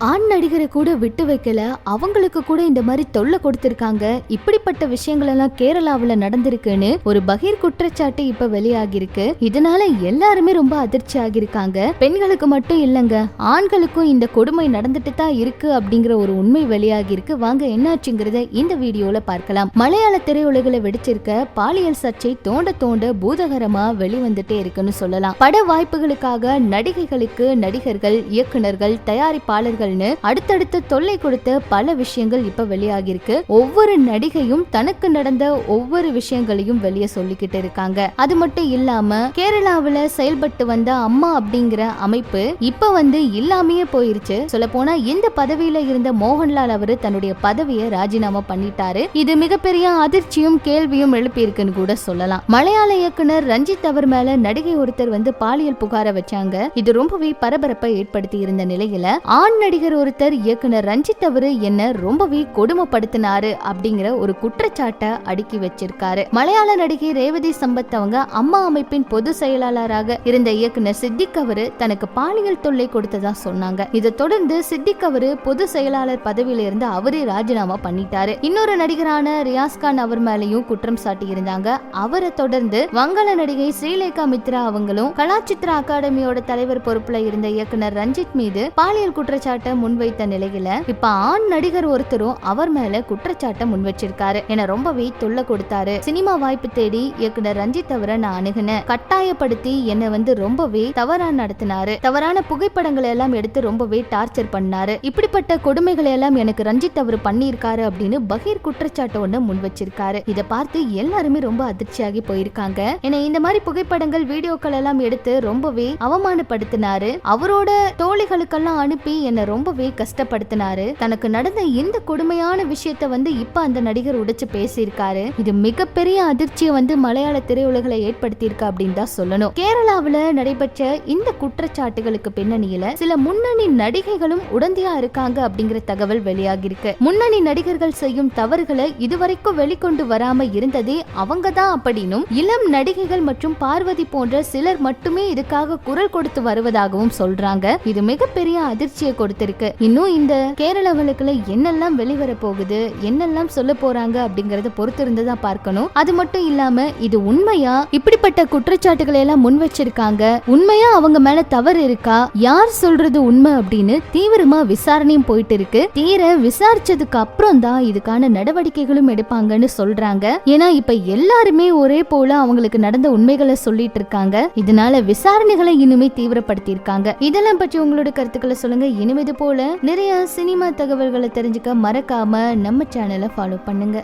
ஆண் நடிகரை கூட விட்டு வைக்கல. அவங்களுக்கு கூட இந்த மாதிரி தொல்லை கொடுத்திருக்காங்க. இப்படிப்பட்ட விஷயங்கள் எல்லாம் கேரளாவுல நடந்திருக்குன்னு ஒரு பகீர் குற்றச்சாட்டு இப்ப வெளியாகிருக்கு இதனால எல்லாருமே ரொம்ப அதிர்ச்சி ஆகியிருக்காங்க. பெண்களுக்கு மட்டும் இல்லைங்க ஆண்களுக்கும் இந்த கொடுமை நடந்துட்டு தான் இருக்கு அப்படிங்கிற ஒரு உண்மை வெளியாகிருக்கு வாங்க என்னாச்சுங்கிறத இந்த வீடியோல பார்க்கலாம். மலையாள திரையுலகில வெடிச்சிருக்க பாலியல் சர்ச்சை தோண்ட தோண்ட பூதகரமா வெளிவந்துட்டே இருக்குன்னு சொல்லலாம். பட வாய்ப்புகளுக்காக நடிகைகளுக்கு நடிகர்கள் இயக்குனர்கள் தயாரிப்பாளர்கள்னு அடுத்தடுத்து தொல்லை கொடுத்த பல விஷயங்கள் இப்ப வெளியாகிருக்கு ஒவ்வொரு நடிகையும் தனக்கு நடந்த ஒவ்வொரு விஷயங்களையும் வெளியே சொல்லிக்கிட்டு இருக்காங்க. அது மட்டும் இல்லாம கேரளாவில செயல்பட்டு வந்த அம்மா அப்படிங்கிற அமைப்பு இப்ப வந்து இல்லாமயே போயிருச்சு. சொல்ல போனா இந்த பதவியில இருந்த மோகன்லால் அவரு தன்னுடைய பதவியை ராஜினாமா பண்ணிட்டாரு. இது மிகப்பெரிய அதிர்ச்சியும் கேள்வியும் எழுப்பியிருக்குன்னு கூட சொல்லலாம். மலையாள இயக்குனர் ரஞ்சித் அவர் மேல நடிகை ஒருத்தர் வந்து பாலியல் புகார வச்சாங்க. இது ரொம்பவே பரபரப்பை ஏற்படுத்தி இருந்த நிலையில ஆண் நடிகர் ஒருத்தர் இயக்குனர் ரஞ்சித் அவரு என்ன ரொம்பவே கொடுமைப்படுத்தினாரு அப்படிங்கிற ஒரு குற்றச்சாட்டை அடுக்கி வச்சிருக்காரு. மலையாள நடிகை ரேவதி சம்பத் அவங்க அம்மா அமைப்பின் பொது செயலாளராக இருந்த இயக்குனர் சித்திக் அவரு தனக்கு பாலியல் தொல்லை கொடுத்ததா சொன்னாங்க. இதை தொடர்ந்து சித்திக் அவரு பொது செயலாளர் பதவியில இருந்து அவரே ராஜினாமா பண்ணிட்டாரு. இன்னொரு நடிகரான ரியாஸ் கான் அவர் மேலையும் குற்றம் சாட்டி இருந்தாங்க அவரை தொடர்ந்து வங்காள நடிகை ஸ்ரீலேகா மித்ரா அவங்களும் கலாச்சித்ரா அகாடமியோட தலைவர் பொறுப்புல இருந்த இயக்குனர் ரஞ்சித் மீது பாலியல் குற்றச்சாட்டு முன்வைத்த நிலையில இப்ப ஆண் நடிகர் ஒருத்தரும் அவர் மேல குற்றச்சாட்டை முன் வச்சிருக்காரு என ரொம்பவே தொல்லை கொடுத்தாரு. சினிமா வாய்ப்பு தேடி இயக்குனர் ரஞ்சித் அவரை நான் அணுகுனேன். கட்டாயப்படுத்தி என்னை வந்து ரொம்பவே தவறா நடத்தினாரு. தவறான புகைப்படங்களை எல்லாம் எடுத்து ரொம்பவே டார்ச்சர் பண்ணாரு. இப்படிப்பட்ட கொடுமைகளை எல்லாம் எனக்கு ரஞ்சித் அவர் பண்ணியிருக்காரு அப்படின்னு பகீர் குற்றச்சாட்டு ஒண்ணு முன் வச்சிருக்காரு இதை பார்த்து எல்லாருமே ரொம்ப அதிர்ச்சியாகி போயிருக்காங்க. ஏன்னா இந்த மாதிரி புகைப்படங்கள் வீடியோக்கள் எல்லாம் எடுத்து ரொம்பவே அவமானப்படுத்தினாரு. அவரோட தோழிகளுக்கெல்லாம் அனுப்பி என்ன ரொம்பவே கஷ்டப்படுத்தினாரு. தனக்கு நடந்த இந்த கொடுமையான விஷயத்த வந்து இப்ப அந்த நடிகர் உடைச்சு பேசியிருக்காரு. இது மிகப்பெரிய அதிர்ச்சியை வந்து மலையாள திரையுலகில ஏற்படுத்தியிருக்கா அப்படின்னு தான் சொல்லணும். கேரளாவில் நடைபெற்ற இந்த குற்றச்சாட்டுகளுக்கு பின்னணியில சில முன்னணி நடிகைகளும் உடந்தையா இருக்காங்க அப்படிங்கிற தகவல் வெளியாகிருக்கு முன்னணி நடிகர்கள் செய்யும் தவறுகளை இதுவரைக்கும் வெளிக்கொண்டு வராம இருந்ததே அவங்க தான் அப்படின்னும் இளம் நடிகைகள் மற்றும் பார்வதி போன்ற சிலர் மட்டுமே இதுக்காக குரல் கொடுத்து வருவதாகவும் சொல்றாங்க. இது மிகப்பெரிய அதிர்ச்சியை கொடுத்து கொடுத்திருக்கு இன்னும் இந்த கேரள வழக்குல என்னெல்லாம் வெளிவர போகுது என்னெல்லாம் சொல்ல போறாங்க அப்படிங்கறத பொறுத்து இருந்துதான் பார்க்கணும். அது மட்டும் இல்லாம இது உண்மையா? இப்படிப்பட்ட குற்றச்சாட்டுகளை எல்லாம் முன் வச்சிருக்காங்க. உண்மையா அவங்க மேல தவறு இருக்கா? யார் சொல்றது உண்மை அப்படின்னு தீவிரமா விசாரணையும் போயிட்டு இருக்கு. தீர விசாரிச்சதுக்கு அப்புறம் தான் இதுக்கான நடவடிக்கைகளும் எடுப்பாங்கன்னு சொல்றாங்க. ஏன்னா இப்ப எல்லாருமே ஒரே போல அவங்களுக்கு நடந்த உண்மைகளை சொல்லிட்டு இருக்காங்க. இதனால விசாரணைகளை இனிமே தீவிரப்படுத்தி இருக்காங்க இதெல்லாம் பற்றி உங்களோட கருத்துக்களை சொல்லுங்க. இனிமேது போல நிறைய சினிமா தகவல்களை தெரிஞ்சுக்க மறக்காம நம்ம சேனலை ஃபாலோ பண்ணுங்க.